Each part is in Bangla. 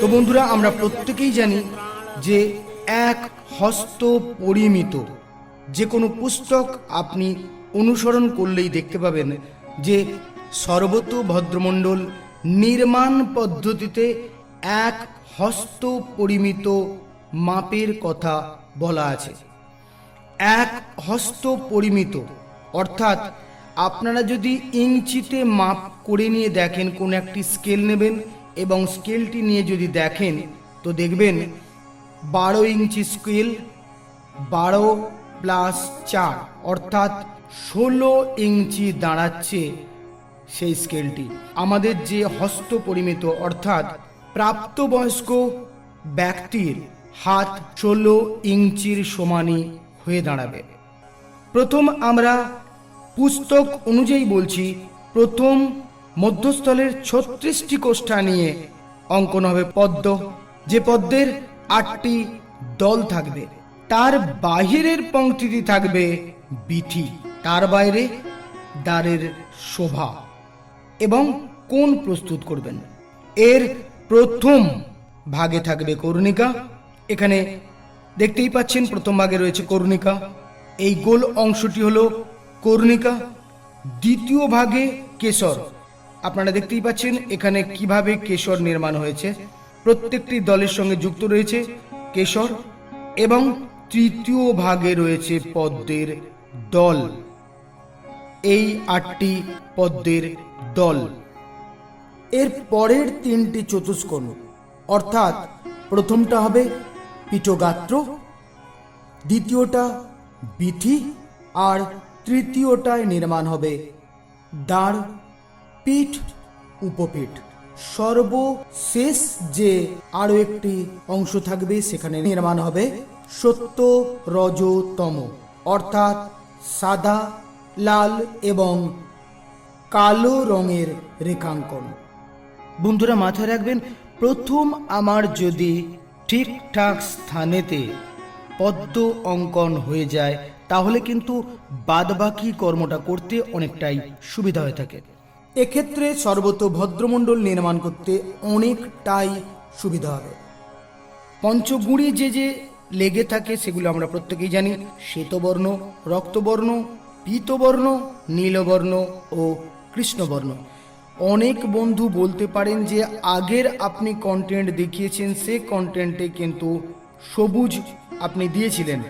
তো বন্ধুরা, আমরা প্রত্যেকেই জানি যে এক হস্ত পরিমিত। যে কোনো পুস্তক আপনি অনুসরণ করলেই দেখতে পাবেন যে সর্বত ভদ্রমণ্ডল নির্মাণ পদ্ধতিতে এক হস্ত পরিমিত মাপের কথা বলা আছে। এক হস্ত পরিমিত, অর্থাৎ আপনারা যদি ইঞ্চিতে মাপ করে নিয়ে দেখেন কোন একটি স্কেল নেবেন এবং স্কেলটি নিয়ে যদি দেখেন, তো দেখবেন বারো ইঞ্চি স্কেল, বারো প্লাস চার, অর্থাৎ ষোলো ইঞ্চি দাঁড়াচ্ছে সেই স্কেলটি। আমাদের যে হস্ত পরিমিত, অর্থাৎ প্রাপ্তবয়স্ক ব্যক্তির হাত ষোলো ইঞ্চির সমানই হয়ে দাঁড়াবে। প্রথম আমরা পুস্তক অনুযায়ী বলছি, প্রথম মধ্যস্থলের ছত্রিশটি কোষ্ঠা নিয়ে অঙ্কন হবে পদ্ম যে পদ্মের আটটি দল থাকবে, তার বাহিরের পংক্তিটি থাকবে বিথি তার বাইরে দ্বারের শোভা। এবং কোন প্রস্তুত করবেন? এর প্রথম ভাগে থাকবে কর্ণিকা। এখানে দেখতেই পাচ্ছেন প্রথম ভাগে রয়েছে কর্ণিকা। এই গোল অংশটি হলো কর্ণিকা, দ্বিতীয় ভাগে কেশর। আপনারা দেখতেই পাচ্ছেন এখানে কীভাবে কেশর নির্মাণ হয়েছে। প্রত্যেকটি দলের সঙ্গে যুক্ত রয়েছে কেশর এবং তৃতীয় ভাগে রয়েছে পদ্মের দল। এই আটটি পদ্মের দল। এর পরের তিনটি চতুষ্কোণ, অর্থাৎ প্রথমটা হবে পিঠগাত্র, দ্বিতীয়টা বিথি, আর তৃতীয়টায় নির্মাণ হবে। দাঁড়, পিঠ, উপপিঠ। সর্বশেষ যে আরও একটি অংশ থাকবে, সেখানে নির্মাণ হবে সত্য রজতম অর্থাৎ সাদা, লাল এবং কালো রঙের রেখাঙ্কন। বন্ধুরা, মাথায় রাখবেন, প্রথম আমার যদি ঠিকঠাক স্থানেতে পদ্ম অঙ্কন হয়ে যায় তাহলে কিন্তু বাদবাকি কর্মটা করতে অনেকটাই সুবিধা হয়ে থাকে। এক্ষেত্রে সর্বত ভদ্রমণ্ডল নির্মাণ করতে অনেকটাই সুবিধা হবে। পঞ্চগুড়ি যে যে লেগে থাকে সেগুলো আমরা প্রত্যেকেই জানি। শ্বেতবর্ণ, রক্তবর্ণ, পীতবর্ণ, নীলবর্ণ ও কৃষ্ণবর্ণ। অনেক বন্ধু বলতে পারেন যে আগের আপনি কন্টেন্ট দেখিয়েছেন, সে কন্টেন্টে কিন্তু সবুজ আপনি দিয়েছিলেন।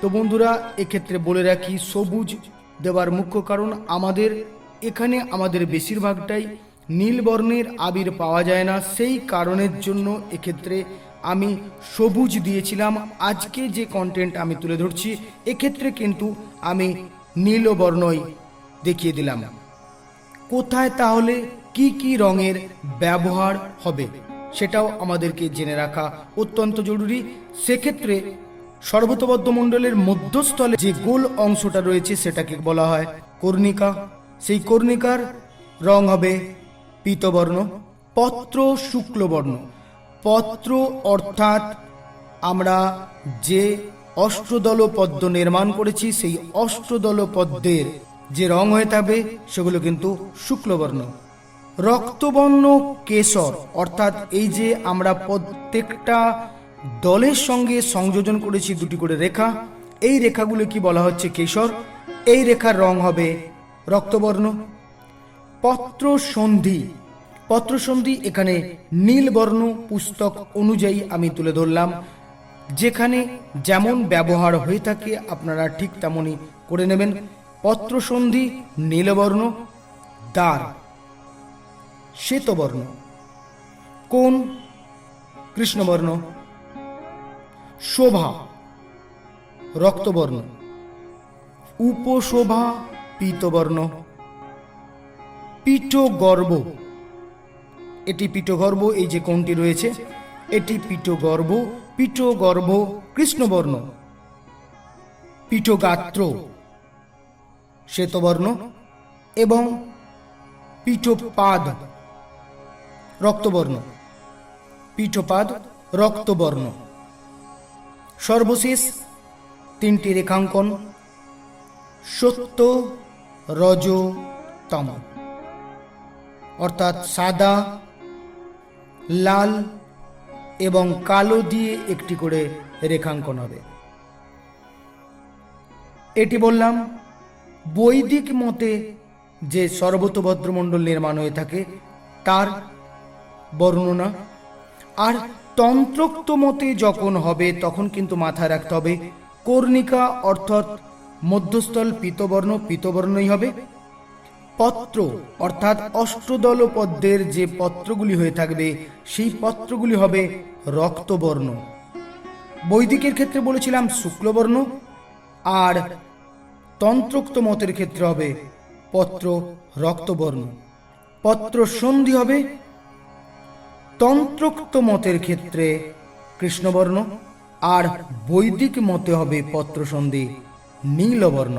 তো বন্ধুরা, এক্ষেত্রে বলে রাখি, সবুজ দেওয়ার মুখ্য কারণ আমাদের, এখানে আমাদের বেশিরভাগটাই নীল বর্ণের আবির পাওয়া যায় না। সেই কারণের জন্য এক্ষেত্রে আমি সবুজ দিয়েছিলাম। আজকে যে কন্টেন্ট আমি তুলে ধরছি, এক্ষেত্রে কিন্তু আমি নীল বর্ণই দেখিয়ে দিলাম। কোথায় তাহলে কি কি রঙের ব্যবহার হবে, সেটাও আমাদেরকে জেনে রাখা অত্যন্ত জরুরি। সেক্ষেত্রে সর্বতবদ্ধ মণ্ডলের মধ্যস্থলে যে গোল অংশটা রয়েছে সেটাকে বলা হয় কর্ণিকা। সেই কর্ণিকার রং হবে পীতবর্ণ, পত্র শুক্লবর্ণ। পত্র অর্থাৎ আমরা যে অষ্টদল পদ্ম নির্মাণ করেছি, সেই অষ্টদল পদ্মের যে রং হয়ে থাকবে সেগুলো কিন্তু শুক্লবর্ণ। রক্তবর্ণ কেশর, অর্থাৎ এই যে আমরা প্রত্যেকটা দলের সঙ্গে সংযোজন করেছি দুটি করে রেখা। এই রেখাগুলো কি বলা হচ্ছে, কেশর? এই রেখার রং হবে রক্তবর্ণ। পত্র সন্ধি পত্র সন্ধি এখানে নীলবর্ণ পুস্তক অনুযায়ী আমি তুলে ধরলাম। যেখানে যেমন ব্যবহার হয়ে থাকে, আপনারা ঠিক তেমনই করে নেবেন। পত্র সন্ধি নীলবর্ণ, দ্বার, শ্বেতবর্ণ। কোন কৃষ্ণবর্ণ। শোভা, রক্তবর্ণ। উপশোভা, পীতবর্ণ। পীঠগর্ভ এটি পীঠগর্ভ এই যে কোণটি রয়েছে, এটি পীঠগর্ভ পীঠগর্ভ কৃষ্ণবর্ণ। পীঠগাত্র শ্বেতবর্ণ এবং পীঠপাদ রক্তবর্ণ। পীঠপাদ রক্তবর্ণ। সর্বশেষ তিনটি রেখাঙ্কন, সত্য, রজ, তম। অর্থাৎ সাদা, লাল এবং কালো দিয়ে একটি করে রেখাঙ্কন হবে। এটি বললাম, বৈদিক মতে যে সর্বতভদ্রমণ্ডল নির্মাণ হয়ে থাকে, তার বর্ণনা আর তন্ত্রোক্ত মতে যখন হবে, তখন কিন্তু মাথায় রাখতে হবে, কর্ণিকা অর্থাৎ মধ্যস্থল পীতবর্ণ পীতবর্ণই হবে। পত্র অর্থাৎ অষ্টদল পদ্মের যে পত্রগুলি হয়ে থাকবে, সেই পত্রগুলি হবে রক্তবর্ণ। বৈদিকের ক্ষেত্রে বলেছিলাম শুক্লবর্ণ, আর তন্ত্রোক্ত মতের ক্ষেত্রে হবে পত্র রক্তবর্ণ। পত্র সন্ধি হবে তন্ত্রোক্ত মতের ক্ষেত্রে কৃষ্ণবর্ণ আর বৈদিক মতে হবে পত্র সন্ধি নীলবর্ণ,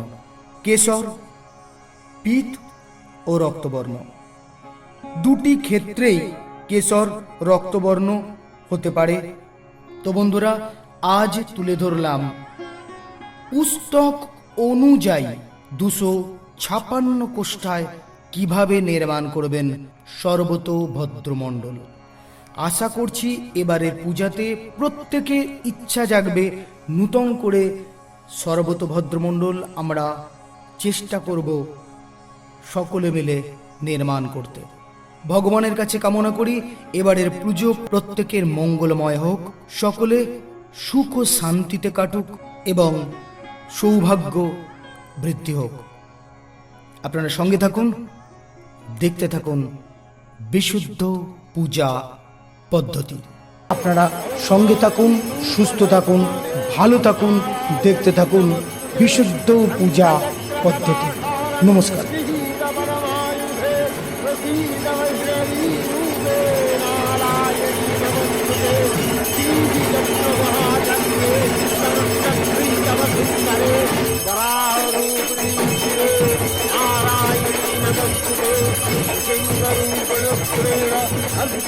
কেশর পিত ও রক্তবর্ণ। দুটি ক্ষেত্রেই কেশর, রক্তবর্ণ হতে পারে। তো বন্ধুরা, আজ তুলে ধরলাম পুস্তক অনুযায়ী দুশো ছাপান্ন কোষ্ঠায় কীভাবে নির্মাণ করবেন সর্বত ভদ্রমণ্ডল আশা করছি এবারের পূজাতে প্রত্যেকে ইচ্ছা জাগবে নূতন করে সর্বত ভদ্রমণ্ডল আমরা চেষ্টা করব সকলে মিলে নির্মাণ করতে। ভগবানের কাছে কামনা করি এবারের পুজো প্রত্যেকের মঙ্গলময় হোক, সকলে সুখ ও শান্তিতে কাটুক এবং সৌভাগ্য বৃদ্ধি হোক। আপনারা সঙ্গে থাকুন, দেখতে থাকুন বিশুদ্ধ পূজা পদ্ধতি আপনারা সঙ্গে থাকুন, সুস্থ থাকুন, ভালো থাকুন, দেখতে থাকুন বিশুদ্ধ পূজা পদ্ধতি নমস্কার Thank you.